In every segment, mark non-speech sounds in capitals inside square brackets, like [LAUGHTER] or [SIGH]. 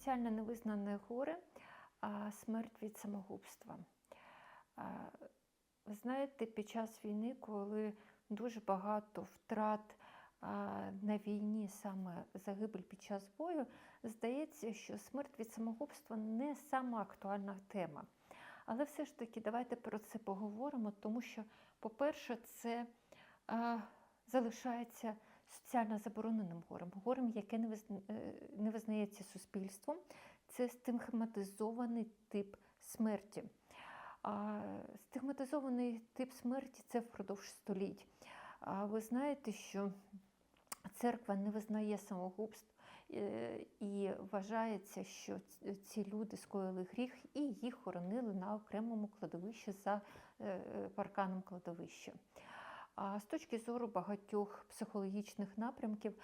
Соціально невизнане горе, а смерть від самогубства. Ви знаєте, під час війни, коли дуже багато втрат на війні, саме загибель під час бою, здається, що смерть від самогубства не сама актуальна тема. Але все ж таки, давайте про це поговоримо, тому що, по-перше, це залишається соціально забороненим горем, горем, яке е, не визнається суспільством. Це стигматизований тип смерті. А стигматизований тип смерті це впродовж століть. А ви знаєте, що церква не визнає самогубств е, і вважається, що ці люди скоїли гріх і їх хоронили на окремому кладовищі за е, парканом кладовища. А з точки зору багатьох психологічних напрямків,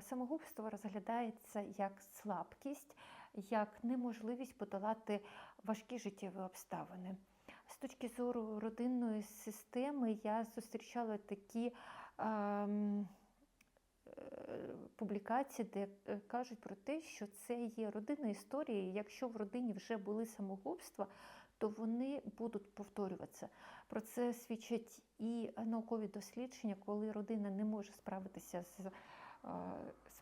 самогубство розглядається як слабкість, як неможливість подолати важкі життєві обставини. З точки зору родинної системи я зустрічала такі ем, е, публікації, де е, кажуть про те, що це є родинна історія. Якщо в родині вже були самогубства, то вони будуть повторюватися. Про це свідчать і наукові дослідження, коли родина не може справитися з е,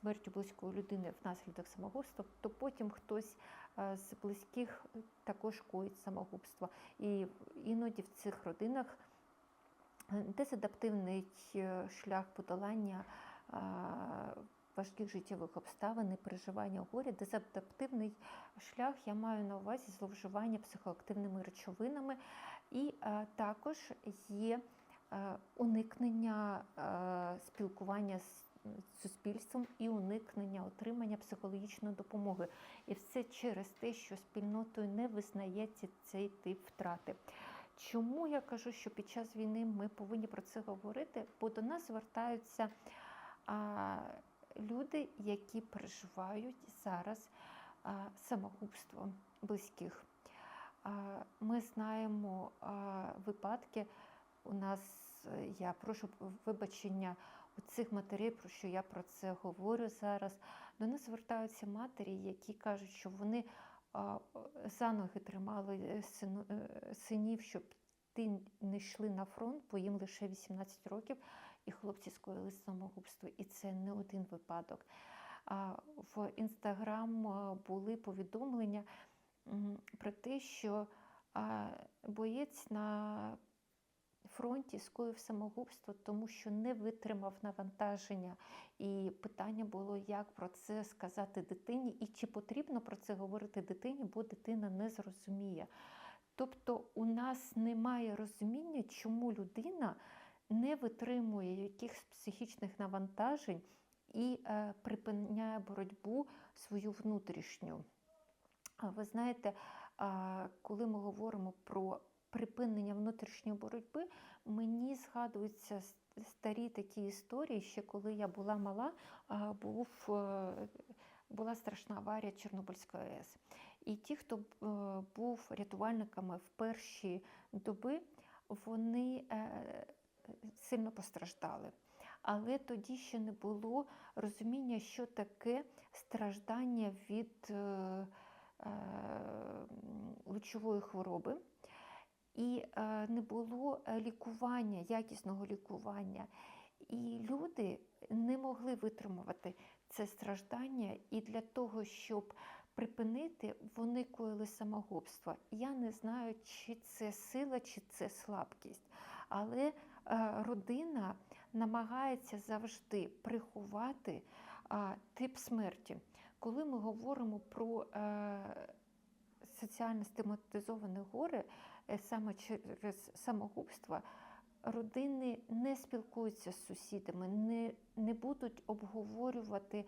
смертю близької людини внаслідок самогубства, то потім хтось е, з близьких також коїть самогубство. І іноді в цих родинах е, дезадаптивний шлях подолання важких життєвих обставин і переживання горя, дезадаптивний шлях я маю на увазі зловживання психоактивними речовинами, і е, також є е, уникнення е, спілкування з суспільством і уникнення отримання психологічної допомоги. І все через те, що спільнотою не визнається цей тип втрати. Чому я кажу, що під час війни ми повинні про це говорити? Бо до нас звертаються люди, які переживають зараз самогубство близьких. Ми знаємо випадки. У нас е, я прошу вибачення у цих матерей, про що я про це говорю зараз. До нас звертаються матері, які кажуть, що вони за ноги тримали е, е, синів, щоб ти не йшли на фронт, бо їм лише 18 років, і хлопці скоїли самогубство. І це не один випадок. В інстаграм були повідомлення про те, що боєць на фронті скоїв самогубство, тому що не витримав навантаження. І питання було, як про це сказати дитині, і чи потрібно про це говорити дитині, бо дитина не зрозуміє. Тобто у нас немає розуміння, чому людина не витримує якихось психічних навантажень і е, припиняє боротьбу свою внутрішню. Ви знаєте, коли ми говоримо про припинення внутрішньої боротьби, мені згадуються старі такі історії, ще коли я була мала, був, е, була страшна аварія Чорнобильської АЕС. І ті, хто е, був рятувальниками в перші доби, вони сильно постраждали. Але тоді ще не було розуміння, що таке страждання від е, е, лучової хвороби. І е, не було лікування, якісного лікування. І люди не могли витримувати це страждання, і для того, щоб припинити, вони коїли самогубство. Я не знаю, чи це сила, чи це слабкість. Але родина намагається завжди приховати тип смерті. Коли ми говоримо про е, соціально стигматизоване горе е, саме через самогубство, родини не спілкуються з сусідами, не, не будуть обговорювати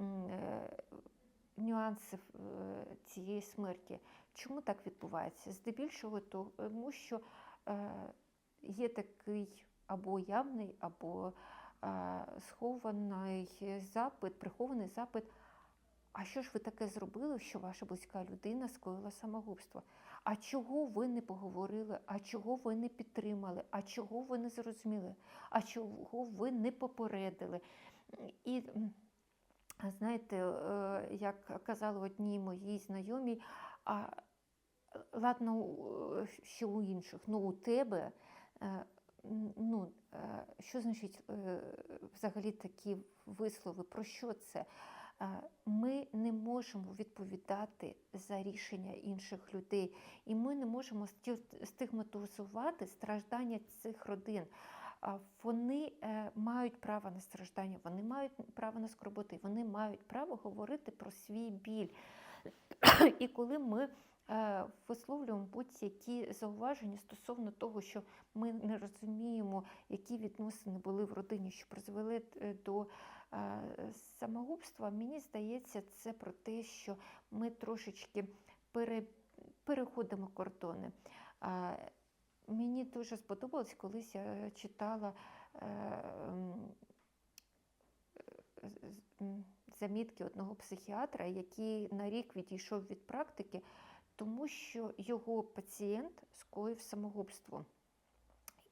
е, нюанси е, цієї смерті. Чому так відбувається? Здебільшого тому, що е, є такий або явний, або е, схований запит, прихований запит. А що ж ви таке зробили, що ваша близька людина скоїла самогубство? А чого ви не поговорили? А чого ви не підтримали? А чого ви не зрозуміли? А чого ви не попередили? І знаєте, е, як казали одній моїй знайомій, а ладно, що у інших, ну у тебе, ну, е, що значить е, взагалі такі вислови? Про що це? Е, Ми не можемо відповідати за рішення інших людей, і ми не можемо стигматизувати страждання цих родин. Вони е, мають право на страждання, вони мають право на скорботи, вони мають право говорити про свій біль. [CLEARS THROAT] І коли ми е, висловлюємо будь-які зауваження стосовно того, що ми не розуміємо, які відносини були в родині, що призвели е, до е, самогубства, мені здається, це про те, що ми трошечки пере, переходимо кордони. Мені дуже сподобалось, колись я читала е, замітки одного психіатра, який на рік відійшов від практики, тому що його пацієнт скоїв самогубство.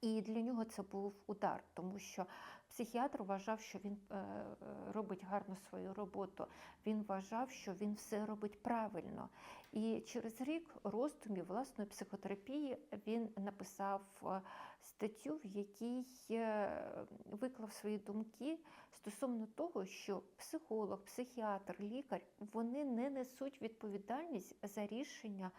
І для нього це був удар, тому що психіатр вважав, що він е, е, робить гарно свою роботу. Він вважав, що він все робить правильно. І через рік роздумів власної психотерапії він написав е, статтю, в якій виклав свої думки стосовно того, що психолог, психіатр, лікар вони не несуть відповідальність за рішення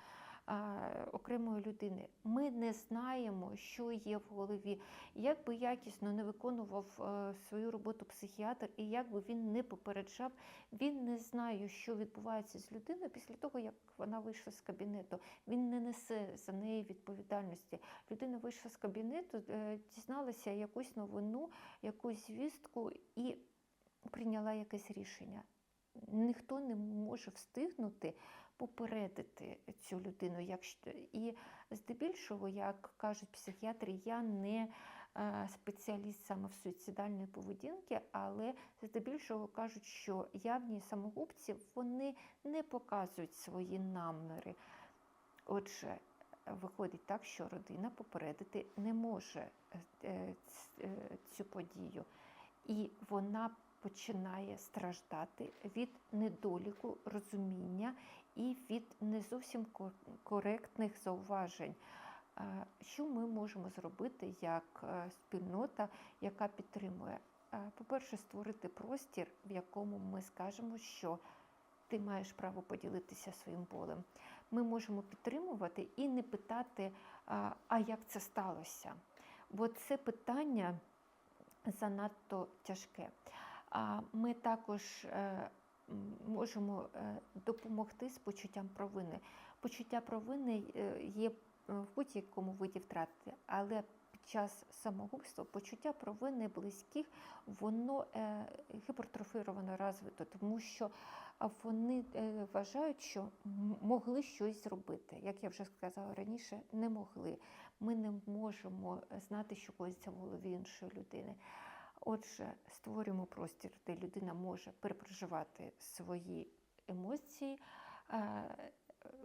окремої людини. Ми не знаємо, що є в голові. Як би якісно не виконував е, свою роботу психіатр, і як би він не попереджав, він не знає, що відбувається з людиною після того, як вона вийшла з кабінету. Він не несе за неї відповідальності. Людина вийшла з кабінету, е, дізналася якусь новину, якусь звістку і прийняла якесь рішення. Ніхто не може встигнути попередити цю людину. Якщо... І здебільшого, як кажуть психіатри, я не е, спеціаліст саме в суїцидальної поведінки, але здебільшого кажуть, що явні самогубці вони не показують свої наміри. Отже, виходить так, що родина попередити не може е, е, цю подію. І вона починає страждати від недоліку розуміння і від не зовсім коректних зауважень. Е, Що ми можемо зробити як е, спільнота, яка підтримує? Е, По-перше, створити простір, в якому ми скажемо, що ти маєш право поділитися своїм болем. Ми можемо підтримувати і не питати, а як це сталося. Бо це питання занадто тяжке. Ми також можемо е, допомогти з почуттям провини. Почуття провини е, є е, в будь-якому виді втрати, але під час самогубства почуття провини близьких воно гіпертрофіровано розвито, тому що вони вважають, що могли щось зробити. Як я вже сказала раніше, не могли. Ми не можемо знати, що коїться в іншої людини. Отже, створюємо простір, де людина може перепроживати свої емоції, е,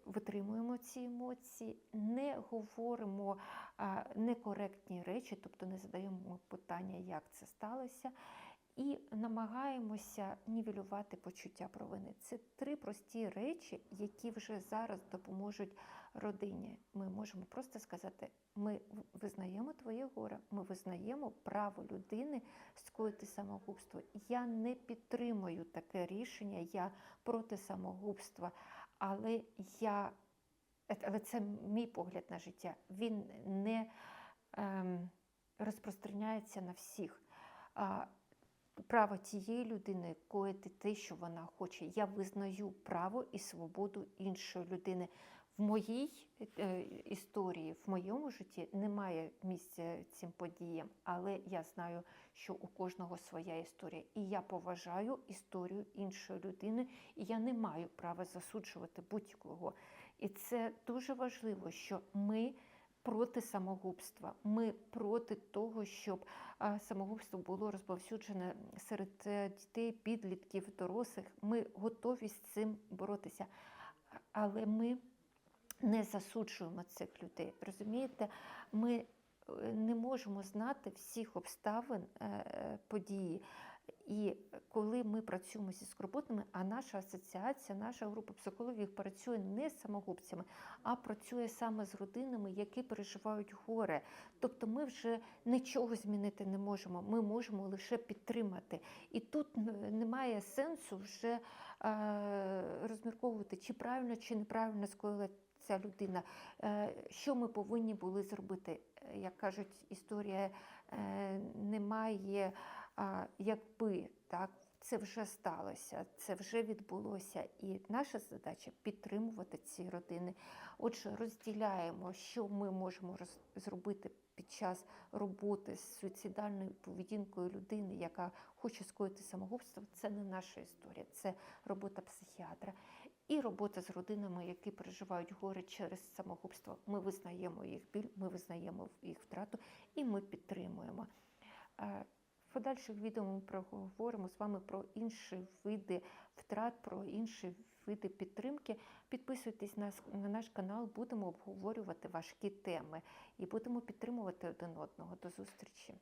витримуємо ці емоції, не говоримо е, некоректні речі, тобто не задаємо питання, як це сталося, і намагаємося нівелювати почуття провини. Це три прості речі, які вже зараз допоможуть родині. Ми можемо просто сказати: ми визнаємо твоє горе, ми визнаємо право людини скоїти самогубство. Я не підтримую таке рішення, я проти самогубства, але я але це мій погляд на життя. Він не ем, розпространяється на всіх. Право тієї людини коїти те, що вона хоче. Я визнаю право і свободу іншої людини. В моїй е, історії, в моєму житті немає місця цим подіям, але я знаю, що у кожного своя історія. І я поважаю історію іншої людини, і я не маю права засуджувати будь-кого. І це дуже важливо, що ми проти самогубства. Ми проти того, щоб самогубство було розповсюджене серед е, дітей, підлітків, дорослих. Ми готові з цим боротися. Але ми не засуджуємо цих людей. Розумієте, ми е, не можемо знати всіх обставин е, події. І коли ми працюємо зі скорботними, а наша асоціація, наша група психологів працює не з самогубцями, а працює саме з родинами, які переживають горе. Тобто ми вже нічого змінити не можемо, ми можемо лише підтримати. І тут немає сенсу вже е, розмірковувати, чи правильно, чи неправильно скоїла ця людина, Е, що ми повинні були зробити. Е, Як кажуть, історія е, немає а, якби так. Це вже сталося, це вже відбулося, і наша задача підтримувати ці родини. Отже, розділяємо, що ми можемо зробити під час роботи з суїцидальною поведінкою людини, яка хоче скоїти самогубство. Це не наша історія, це робота психіатра. І робота з родинами, які переживають горе через самогубство. Ми визнаємо їх біль, ми визнаємо їх втрату і ми підтримуємо. Подальших відео ми проговоримо з вами про інші види втрат, про інші види підтримки. Підписуйтесь на наш канал, будемо обговорювати важкі теми і будемо підтримувати один одного. До зустрічі!